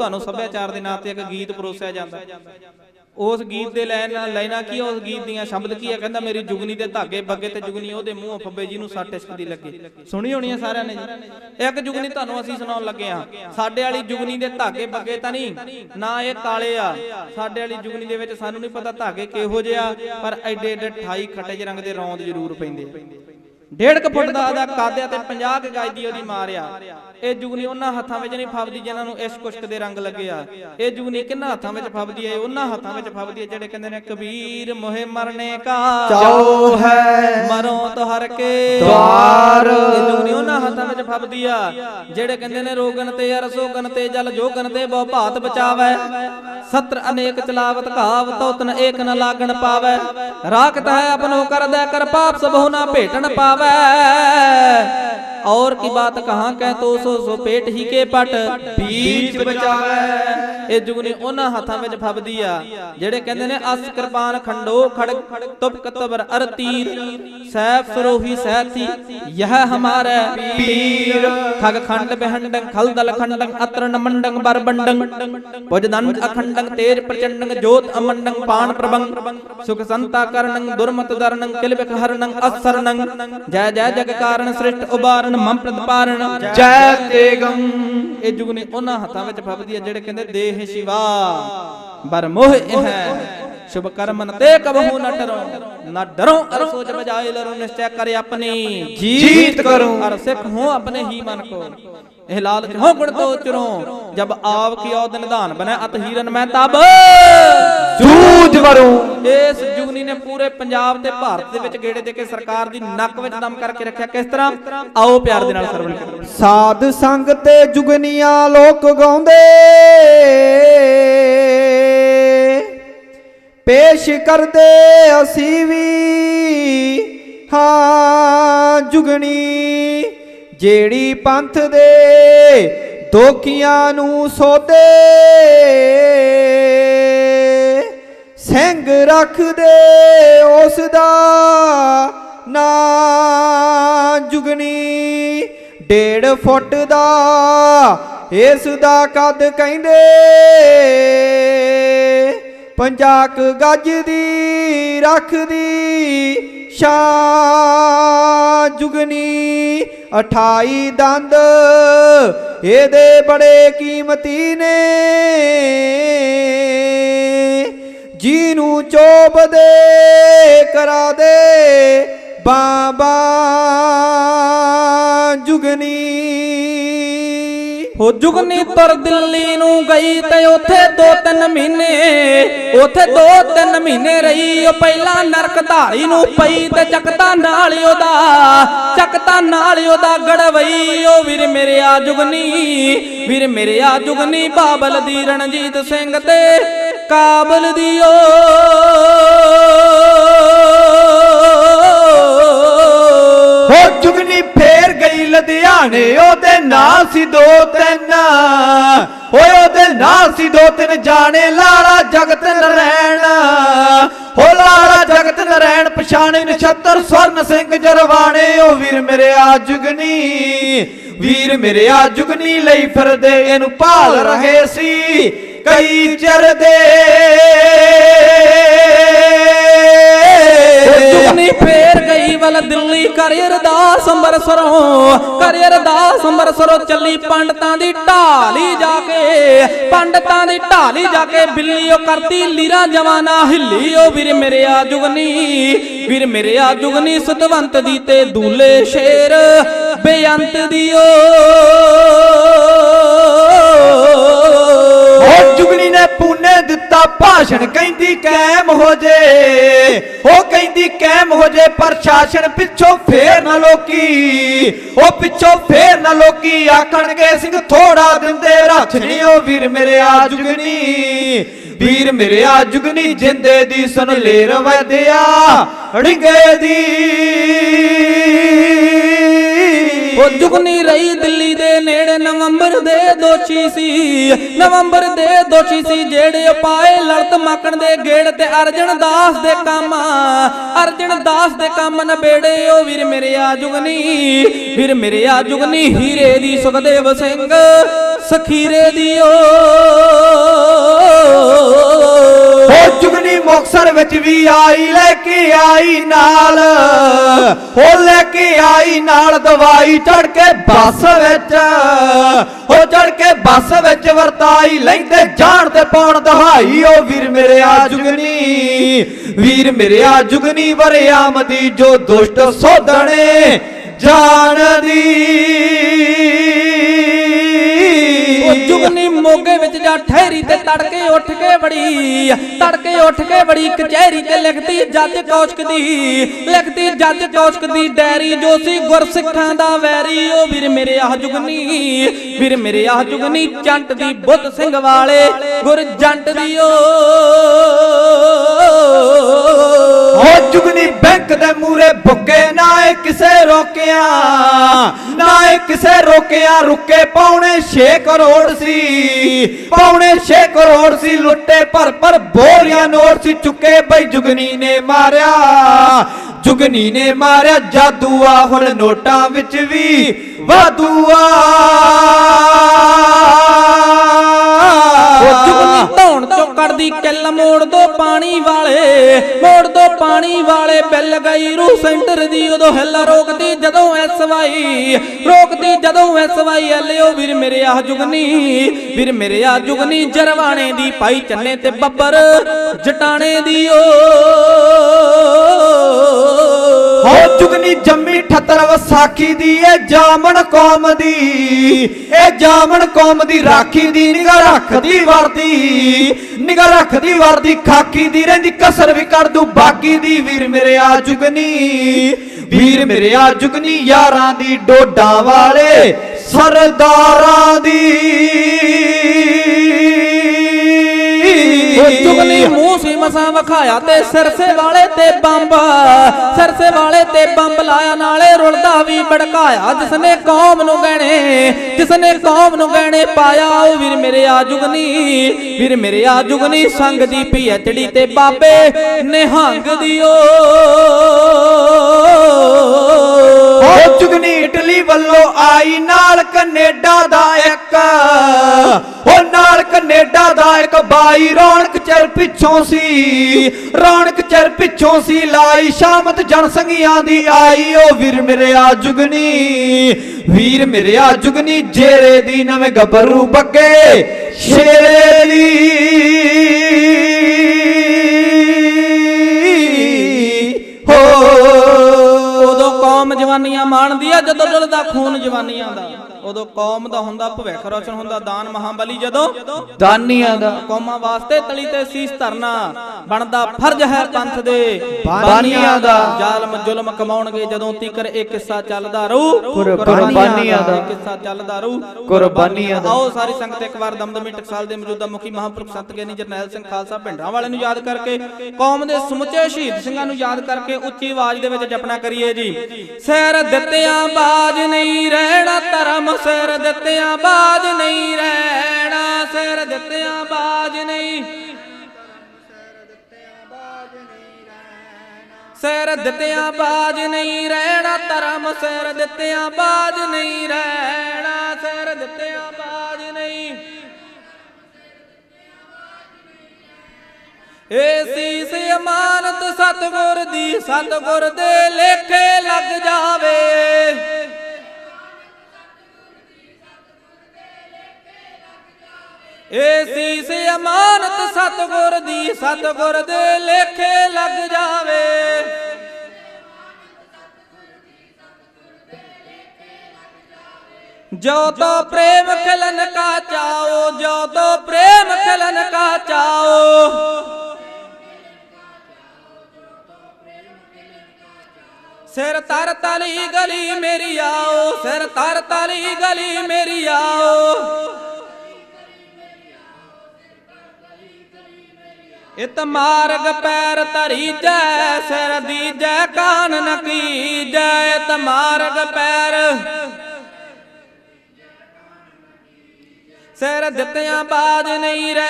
ਤੁਹਾਨੂੰ ਸੱਭਿਆਚਾਰ ਦੇ ਨਾਂ ਤੇ ਇੱਕ ਗੀਤ ਪਰੋਸਿਆ ਜਾਂਦਾ। ਉਸ ਗੀਤ ਦੇ ਲੈਣ ਲੈਣਾ ਕੀ ਉਸ ਗੀਤ ਦੀਆਂ ਸ਼ਬਦ ਕੀ ਆ? ਕਹਿੰਦਾ, ਮੇਰੀ ਜੁਗਨੀ ਦੇ ਧਾਗੇ ਬੱਗੇ ਤੇ ਜੁਗਨੀ, ਉਹਦੇ ਮੂੰਹੋਂ ਫੱਬੇ ਜੀ ਨੂੰ ਸੱਟ ਇਸ਼ਕ ਦੀ ਲੱਗੀ। ਸੁਣੀ ਹੋਣੀ ਆ ਸਾਰਿਆਂ ਨੇ ਜੀ? ਇੱਕ ਜੁਗਨੀ ਤੁਹਾਨੂੰ ਅਸੀਂ ਸੁਣਾਉਣ ਲੱਗੇ ਆ ਸਾਡੇ ਵਾਲੀ ਜੁਗਨੀ ਦੇ ਧਾਗੇ ਬੱਗੇ ਤਾਂ ਨਹੀਂ, ਨਾ ਇਹ ਕਾਲੇ ਆ। ਸਾਡੇ ਵਾਲੀ ਜੁਗਨੀ ਦੇ ਵਿੱਚ ਸਾਨੂੰ ਨਹੀਂ ਪਤਾ ਧਾਗੇ ਕਿਹੋ ਜਿਹੇ ਆ, ਪਰ ਐਡੇ ਐਡੇ 28 ਖੱਟੇ ਜਿਹੇ ਰੰਗ ਦੇ ਰੌਂਦ ਜ਼ਰੂਰ ਪੈਂਦੇ ਡੇਢ ਕੁ ਫੁੱਟ ਦਾ ਆਦਾ ਕਾਦਿਆ ਤੇ 50 ਕੁ ਗਜ ਦੀ ਉਹਦੀ ਮਾਰ ਆ। ਇਹ ਜੁਗਨੀ ਉਹਨਾਂ ਹੱਥਾਂ ਵਿੱਚ ਨਹੀਂ ਫੱਬਦੀ ਜਿਨ੍ਹਾਂ ਨੂੰ ਇਸ਼ਕ ਉਸ਼ਕ ਦੇ ਰੰਗ ਲੱਗੇ ਆ। ਇਹ ਜੁਗਨੀ ਕਿੰਨਾ ਹੱਥਾਂ ਵਿੱਚ ਫੱਬਦੀ ਹੈ ਉਹਨਾਂ ਹੱਥਾਂ ਵਿੱਚ ਫੱਬਦੀ ਹੈ ਜਿਹੜੇ ਕਹਿੰਦੇ ਨੇ ਕਬੀਰ ਮੋਹਿ ਮਰਨੇ ਕਾ। ਚਾਉ ਹੈ ਮਰੋ ਤੋ ਹਰ ਕੇ। ਦਵਾਰ। ਇਹ ਜੁਗਨੀ ਉਹਨਾਂ ਹੱਥਾਂ ਵਿੱਚ ਫੱਬਦੀ ਆ ਜਿਹੜੇ ਕਹਿੰਦੇ ਨੇ ਰੋਗਨ ਤੇ ਅਰ ਸੋਗਨ ਤੇ ਜਲ ਜੋਗਨ ਤੇ ਬਹੁ ਭਾਤ ਬਚਾਵੈ। ਸਤਰ ਅਨੇਕ ਚਲਾਵਤ ਘਾਵ ਤਉਤਨ ਏਕ ਨ ਲਾਗਣ ਪਾਵੈ। ਰਾਖਤ ਹੈ ਆਪਨੋ ਕਰਦੈ ਕਰ ਪਾਪ ਸਭੋ ਨਾ ਭੇਟਣ ਪਾਵੈ। ਔਰ ਕੀ ਬਾਤ ਕਹਾਂ ਕਹਿ ਤੋ ਸੋ ਸੋ ਪੇਟ ਹੀ ਕੇ ਪਟ। ਬੀਜ ਬਚਾਵੈ। ਇਹ ਜੁਗਨੀ ਉਹਨਾਂ ਹੱਥਾਂ ਵਿੱਚ ਫੱਬਦੀ ਆ ਜਿਹੜੇ ਕਹਿੰਦੇ ਨੇ ਅਸ ਕਿਰਪਾਨ ਖੰਡੋ ਖੜਗ ਤੁਪ ਕਤਬਰ ਅਰ ਤੀਰ ਸੈਫ ਸਰੋਹੀ ਸੈਥੀ ਯਹ ਹਮਾਰਾ। ਪੀਰ। ਖਗ ਖੰਡ ਬਹਿੰਡੰ ਖਲਦਲ ਖੰਡੰ ਅਤਰਨ ਮੰਡੰ ਬਰਬੰਡੰ ਭੁਜਦੰਡ ਅਖੰਡੰ ਤੇਜ ਪ੍ਰਚੰਡੰ ਜੋਤ ਅਮੰਡੰ ਪਾਣ ਪ੍ਰਭੰ ਸੁਖ ਸੰਤਾ ਕਰਣੰ ਦੁਰਮਤ ਦਰਣੰ ਕਿਲਬਿਕ ਹਰਣੰ ਅਸਰਣੰ ਜੈ ਜੈ ਜਗ ਕਾਰਣ ਸ੍ਰਿਸ਼ਟ ਉਬਾਰਣ ਮਮ ਪ੍ਰਤਪਾਰਣ ਜੈ ਤੇਗੰ। ਇਹ ਜੁਗਨੀ ਉਹਨਾਂ ਹੱਥਾਂ ਵਿੱਚ ਫੱਬਦੀ ਹੈ ਜਿਹੜੇ ਕਹਿੰਦੇ ਦੇਹ ਸ਼ਿਵਾ। ਬਰ ਮੋਹ ਹੈ ਸ਼ੁਭ ਕਰਮਨ ਤੇ ਕਬਹੂ ਨ ਡਰੋ। ਨ ਡਰੋ ਅਰ ਸੋਚ ਬਜਾਏ ਲਰੋ ਨਿਸ਼ਚੈ ਕਰੇ ਆਪਣੀ। ਜੀਤ ਕਰੂੰ। ਅਰ ਸਿੱਖ ਹੋ ਆਪਣੇ ਹੀ ਮਨ ਕੋ। ਇਹ ਲਾਲਚ ਹੋ ਗੁਣ ਤੋ ਚਰੋ। ਜਬ ਆਵ ਕੀ ਔਦ ਨਿਧਾਨ ਬਨੈ ਅਤ ਹੀਰਨ ਮੈਂ ਤਬ। ਜੂਝ ਵਰੂੰ। ਇਸ ਜੁਗਨੀ ਨੇ ਪੂਰੇ ਪੰਜਾਬ ਤੇ ਭਾਰਤ ਦੇ ਵਿੱਚ ਗੇੜੇ ਦੇ ਕੇ ਸਰਕਾਰ ਦੀ ਨੱਕ ਵਿੱਚ ਦਮ ਕਰਕੇ ਰੱਖਿਆ। ਕਿਸ ਤਰ੍ਹਾਂ? ਆਓ ਪਿਆਰ ਦੇ ਨਾਲ ਸਰਵਣ ਸਾਧ ਸੰਗ ਤੇ ਜੁਗਨੀਆਂ ਲੋਕ ਗਾਉਂਦੇ। ਪੇਸ਼ ਕਰਦੇ ਅਸੀਂ ਵੀ। ਹਾਂ, ਜੁਗਣੀ, ਜਿਹੜੀ ਪੰਥ ਦੇ ਦੋਖੀਆਂ ਨੂੰ ਸੋਦੇ ਸਿੰਘ ਰੱਖਦੇ ਉਸ ਦਾ ਨਾ, ਜੁਗਣੀ, ਡੇਢ ਫੁੱਟ ਦਾ ਇਸ ਦਾ ਕੱਦ ਕਹਿੰਦੇ? ਪੰਜਾਕ ਗੱਜ ਦੀ ਰੱਖਦੀ ਸ਼ਾਨ ਜੁਗਨੀ 28 ਦੰਦ, ਇਹਦੇ ਬੜੇ ਕੀਮਤੀ ਨੇ। ਜੀ ਨੂੰ ਚੋਬ ਦੇ ਕਰਾ ਦੇ ਬਾਬਾ ਹੋ ਜੁਗਨੀ ਤੁਰ ਦਿੱਲੀ ਨੂੰ ਗਈ ਤੇ ਉਥੇ ਦੋ ਤਿੰਨ ਮਹੀਨੇ, ਉਥੇ ਦੋ ਤਿੰਨ ਮਹੀਨੇ ਰਹੀ। ਉਹ ਪਹਿਲਾਂ ਨਰਕ ਧਾਰੀ ਨੂੰ ਪਈ ਤੇ ਚੱਕਤਾ ਨਾਲ ਹੀ ਉਹਦਾ, ਚੱਕਤਾ ਨਾਲ ਉਹਦਾ ਗੜਵਈ। ਉਹ ਵੀਰ ਮੇਰੇ ਆ ਜੁਗਨੀ ਵੀਰ ਮੇਰੇ ਆ ਜੁਗਨੀ ਬਾਬਲ ਦੀ ਰਣਜੀਤ ਸਿੰਘ ਤੇ ਕਾਬਲ ਦੀ ਓ। ਉਹਦੇ ਸੀ ਦੋ ਤਿੰਨ। ਓਏ ਉਹਦੇ ਨਾਂ ਸੀ ਦੋ ਤਿੰਨ ਜਾਣੇ, ਲਾਲਾ ਜਗਤ ਨਰੈਣ। ਹੋ ਲਾਲਾ ਜਗਤ ਨਰੈਣ, ਪਛਾਣੇ ਨਛੱਤਰ ਸਵਰਨ ਸਿੰਘ ਜਰਵਾਣੇ। ਉਹ ਵੀਰ ਮੇਰੇ ਆ ਜੁਗਨੀ ਵੀਰ ਮੇਰੇ ਆ ਜੁਗਨੀ ਲਈ ਫਿਰਦੇ, ਇਹਨੂੰ ਭਾਲ ਰਹੇ ਸੀ। ਕਈ ਚਿਰ ਦੇ ਫੇਰ ਗਈ ਵੱਲ ਦਿੱਲੀ ਕਰ ਅਰਦਾਸ ਅੰਬਰਸਰੋਂ ਕਰ ਅਰਦਾਸ ਅੰਬਰਸਰੋਂ ਚੱਲੀ ਪੰਡਤਾਂ ਦੀ ਢਾਲੀ ਜਾ ਕੇ। ਪੰਡਤਾਂ ਦੀ ਢਾਲੀ ਜਾ ਕੇ ਬਿੱਲੀ ਉਹ ਕਰਤੀ, ਲੀਰਾ ਜਵਾਨਾ ਹਿੱਲੀ ਉਹ ਵੀਰ ਮੇਰੇ ਆ ਜੁਗਨੀ। ਵੀਰ ਮੇਰੇ ਆ ਜੁਗਨੀ ਸਤਵੰਤ ਦੀ ਤੇ ਦੂਲੇ ਸ਼ੇਰ, ਬੇਅੰਤ ਦੀ ਓ। ਕਹਿੰਦੀ ਹੋ ਜੇ ਉਹ ਕਹਿੰਦੀ ਕਾਇਮ ਹੋ ਜੇ, ਪ੍ਰਸ਼ਾਸਨ ਪਿੱਛੋਂ ਫੇਰ ਨਾ ਲੋਕੀ ਉਹ ਪਿੱਛੋਂ ਫੇਰ ਨਾ ਲੋਕੀ ਆਖਣਗੇ, ਸਿੰਘ ਥੋੜਾ ਦਿੰਦੇ ਰੱਖਣੀ ਉਹ ਵੀਰ ਮੇਰੇ ਆ ਜੁਗਨੀ ਵੀਰ ਮੇਰੇ ਆ ਜੁਗਨੀ ਜਿੰਦੇ ਦੀ ਸੁਣ ਲੇਰ ਵਧਿਆ ੜਿੰਗੇ ਦੀ ਉਹ ਜੁਗਨੀ ਰਹੀ ਦਿੱਲੀ ਦੇ ਨੇੜੇ, ਨਵੰਬਰ ਦੇ ਦੋਸ਼ੀ ਸੀ। ਨਵੰਬਰ ਦੇ ਦੋਸ਼ੀ ਸੀ ਜਿਹੜੇ ਪਾਏ ਲੜਤ ਮਾਕਣ ਦੇ ਗੇੜ ਤੇ ਅਰਜਨ ਦਾਸ ਦੇ ਕੰਮ। ਅਰਜਨ ਦਾਸ ਦੇ ਕੰਮ ਨਬੇੜੇ, ਉਹ ਵੀਰ ਮੇਰੇ ਆ ਜੁਗਨੀ ਵੀਰ ਮੇਰੇ ਆ ਜੁਗਨੀ ਹੀਰੇ ਦੀ ਸੁਖਦੇਵ ਸਿੰਘ। ਸਖੀਰੇ ਦੀ ਓ। ਹੋ ਜੁਗਨੀ ਮੁਕਸਰ ਵਿੱਚ ਵੀ ਆਈ, ਲੈ ਕੇ ਆਈ ਨਾਲ। ਹੋ ਲੈ ਕੇ ਆਈ ਨਾਲ ਦਵਾਈ ਚੜ ਕੇ ਬੱਸ ਵਿੱਚ। ਹੋ ਚੜ ਕੇ ਬੱਸ ਵਿੱਚ ਵਰਤਾਈ, ਲੈਂਦੇ ਜਾਣ ਤੇ ਪਾਉਣ ਦਹਾਈ। ਓ ਵੀਰ ਮੇਰੇ ਆ ਜੁਗਨੀ, ਵੀਰ ਮੇਰੇ ਆ ਜੁਗਨੀ ਵਰਿਆਮ ਦੀ ਜੋ ਦੁਸ਼ਟ ਸੋਧਣੇ ਜਾਣਦੀ। ਉਹ ਮੋਗੇ ਵਿੱਚ ਜਾ ਠਹਿਰੀ ਤੇ ਤੜਕੇ ਉੱਠ ਕੇ ਬੜੀ, ਤੜਕੇ ਉੱਠ ਕੇ ਬੜੀ ਕਚਹਿਰੀ ਤੇ ਲਿਖਦੀ ਜੱਜ ਕੌਸ਼ਕ ਦੀ ਲਿਖਦੀ ਜੱਜ ਕੌਸ਼ਕ ਦੀ ਡੈਰੀ ਜੋ ਸੀ ਗੁਰਸਿੱਖਾਂ ਦਾ ਵੈਰੀ। ਉਹ ਵੀਰ ਮੇਰੇ ਆਹ ਜੁਗਨੀ, ਵੀਰ ਮੇਰੇ ਆਹ ਜੁਗਨੀ ਚੰਟ ਦੀ ਬੁੱਧ ਸਿੰਘ ਵਾਲੇ, ਗੁਰ ਜੰਟ ਦੀ ਓ ਹੋ ਜੁਗਨੀ ਬੈਂਕ ਦੇ ਮੂਰੇ ਬੁੱਕੇ ਨਾ ਕਿਸੇ ਰੋਕਿਆ। ਕਿਸੇ ਰੋਕਿਆ ਰੁਕੇ, ਪੌਣੇ 6 ਕਰੋੜ ਸੀ। ਪੌਣੇ 6 ਕਰੋੜ ਸੀ ਲੁੱਟੇ, ਪਰ ਪਰ ਬੋਰੀਆਂ ਨੋਟ ਸੀ ਚੁੱਕੇ, ਬਈ ਜੁਗਨੀ ਨੇ ਮਾਰਿਆ। ਜੁਗਨੀ ਨੇ ਮਾਰਿਆ ਜਾਦੂ ਆ ਹੁਣ ਨੋਟਾਂ ਵਿੱਚ ਵੀ ਵਾਧੂ ਆ ਉਹ ਜੁਗਨੀ ਧੌਣ ਕਿੱਲ ਮੋੜ ਦੋ ਪਾਣੀ ਵਾਲੇ, ਮੋੜ ਦੋ ਪਾਣੀ ਵਾਲੇ ਬਿੱਲ ਗਈ ਰੂ ਸੈਂਟਰ ਦੀ, ਉਦੋਂ ਹਿੱਲ ਰੋਕਦੀ ਜਦੋਂ ਐਸਵਾਈ ਰੋਕਦੀ ਜਦੋਂ ਐਸਵਾਈ ਐਲਿਓ ਵੀਰ ਮੇਰੇ ਆ ਜੁਗਨੀ, ਵੀਰ ਮੇਰੇ ਆ ਜੁਗਨੀ, ਜਰਵਾਣੇ ਦੀ ਪਾਈ ਚੰਨੇ ਤੇ ਬੱਬਰ, ਜਟਾਣੇ ਦੀ ਓ। ਹੋ ਜੁਗਨੀ ਜੰਮੀ 78 ਵਿਸਾਖੀ ਦੀ, ਇਹ ਜਾਮਣ ਕੌਮ ਦੀ, ਇਹ ਜਾਮਣ ਕੌਮ ਦੀ ਰਾਖੀ ਦੀ ਨਿਗਾ ਰੱਖਦੀ ਵਰਦੀ ਨਿਗਾ ਰੱਖਦੀ ਵਰਦੀ, ਖਾਕੀ ਦੀ ਰਹਿੰਦੀ, ਕਸਰ ਵੀ ਕਰ ਦੂ, ਬਾਕੀ ਦੀ ਵੀਰ ਮੇਰੇ ਆ ਜੁਗਨੀ ਵੀਰ ਮੇਰੇ ਆ ਜੁਗਨੀ ਯਾਰਾਂ ਦੀ ਡੋਡਾਂ ਵਾਲੇ ਸਰਦਾਰਾਂ ਦੀ। ਉਹ ਚੁਗਲੀ ਮੂੰਹ ਸੀ ਮਸਾਂ ਵਿਖਾਇਆ ਤੇ ਸਰਸੇ ਵਾਲੇ ਤੇ ਬੰਬ। ਸਰਸੇ ਵਾਲੇ ਤੇ ਬੰਬ ਲਾਇਆ, ਨਾਲੇ ਰੁਲਦਾ ਵੀ ਭੜਕਾਇਆ। ਜਿਸਨੇ ਕੌਮ ਨੂੰ ਗਹਿਣੇ, ਜਿਸਨੇ ਕੌਮ ਨੂੰ ਗਹਿਣੇ ਪਾਇਆ, ਉਹ ਵੀਰ ਮੇਰੇ ਆ ਜੁਗਨੀ ਵੀਰ ਮੇਰੇ ਆ ਜੁਗਨੀ ਸੰਗ ਦੀ ਪੀਐਚੜੀ ਤੇ ਬਾਬੇ ਨਿਹੰਗ ਦੀ ਓ ਇਟਲੀ ਵੱਲੋਂ ਆਈ ਨਾਲ ਕੈਨੇਡਾ ਦਾ ਇੱਕ। ਹੋ ਨਾਲ ਕੈਨੇਡਾ ਦਾ ਇੱਕ ਬਾਈ ਰੌਣਕ ਚਿਰ ਪਿੱਛੋਂ ਸੀ। ਰੌਣਕ ਚਿਰ ਪਿੱਛੋਂ ਸੀ ਲਾਈ ਸ਼ਾਮਤ ਜਨਸੰਗੀਆਂ ਦੀ ਆਈ। ਉਹ ਵੀਰ ਮੇਰੇ ਆ ਜੁਗਨੀ, ਵੀਰ ਮੇਰੇ ਆ ਜੁਗਨੀ, ਜੇਰੇ ਦੀ ਨਵੇਂ ਗੱਭਰੂ ਬੱਗੇ। ਸ਼ੇਰੇ ਦੀ ਜਵਾਨੀਆਂ ਮਾਣਦੀ ਆ ਜਦੋਂ ਡੁੱਲਦਾ ਖੂਨ ਜਵਾਨੀਆਂ ਦਾ ਉਦੋਂ ਕੌਮ ਦਾ ਹੁੰਦਾ ਭਵਿੱਖ ਰੋਸ਼ਨ ਹੁੰਦਾ ਦਾਨ ਮਹਾਬਲੀ ਜਦੋਂ ਦਾਨੀਆਂ ਦਾ ਕੌਮਾਂ ਵਾਸਤੇ ਤਲੀ ਤੇ ਸੀਸ ਧਰਨਾ ਬਣਦਾ ਫਰਜ਼ ਹੈ ਪੰਥ ਦੇ ਬਾਨੀਆਂ ਦਾ। ਜ਼ਾਲਮ ਜ਼ੁਲਮ ਕਮਾਉਣਗੇ ਜਦੋਂ ਤੀਕਰ ਇਹ ਕਿੱਸਾ ਚੱਲਦਾ ਰਹੂ ਕੁਰਬਾਨੀਆਂ ਦਾ। ਕਿੱਸਾ ਚੱਲਦਾ ਰਹੂ ਕੁਰਬਾਨੀਆਂ ਦਾ। ਆਓ ਸਾਰੀ ਸੰਗਤ ਇੱਕ ਵਾਰ ਦਮਦਮੀ ਟਕਸਾਲ ਦੇ ਮੌਜੂਦਾ ਮੁਖੀ ਮਹਾਂਪੁਰਖ ਸੰਤ ਗਿਆਨੀ ਜਰਨੈਲ ਸਿੰਘ ਖਾਲਸਾ ਭਿੰਡਰਾਂ ਵਾਲੇ ਨੂੰ ਯਾਦ ਕਰਕੇ ਕੌਮ ਦੇ ਸਮੁੱਚੇ ਸ਼ਹੀਦ ਸਿੰਘਾਂ ਨੂੰ ਯਾਦ ਕਰਕੇ ਉੱਚੀ ਆਵਾਜ਼ ਦੇ ਵਿੱਚ ਜਪਨਾ ਕਰੀਏ ਜੀ ਸਿਰ ਦਿੱਤਿਆਂ ਬਾਜ ਨਹੀਂ ਰਹਿਣਾ, ਧਰਮ ਸਿਰ ਦਿੱਤਿਆਂ ਬਾਜ ਨਹੀਂ ਰਹਿਣਾ, ਸਿਰ ਦਿੱਤਿਆਂ ਬਾਜ ਨਹੀਂ। ਸਿਰ ਦਿੱਤਿਆਂ ਬਾਜ ਨਹੀਂ ਰਹਿਣਾ, ਧਰਮ ਸਿਰ ਦਿੱਤਿਆਂ ਬਾਜ ਨਹੀਂ ਰਹਿਣਾ, ਸਿਰ ਦਿੱਤਿਆਂ ਏ ਸੀਸ ਅਮਾਨਤ ਸਤਗੁਰ ਦੀ, ਸਤਗੁਰ ਦੇ ਲੇਖੇ ਲੱਗ ਜਾਵੇ। ਏ ਸੀਸ ਅਮਾਨਤ ਸਤਗੁਰ ਦੀ, ਸਤਗੁਰ ਦੇ ਲੇਖੇ ਲੱਗ ਜਾਵੇ। ਜੋ ਤੋ ਪ੍ਰੇਮ ਖਲਨ ਕਾ ਚਾਓ, ਜੋ ਤੋ ਪ੍ਰੇਮ ਖਲਨ ਕਾ ਚਾਓ। ਸਿਰ ਤਰ ਤਲੀ ਗਲੀ ਮੇਰੀ ਆਓ, ਸਿਰ ਤਰ ਤਲੀ ਗਲੀ ਮੇਰੀ ਆਓ। ਇਤ ਮਾਰਗ ਪੈਰ ਧਰੀ ਜੈ, ਸਿਰ ਦੀ ਜੈ ਕਾਨ ਨਕੀ ਜੈ ਇਤ ਮਾਰਗ ਪੈਰ ਸਿਰ ਦਿੱਤਿਆਂ ਬਾਜ ਨਹੀਂ ਰਹਿ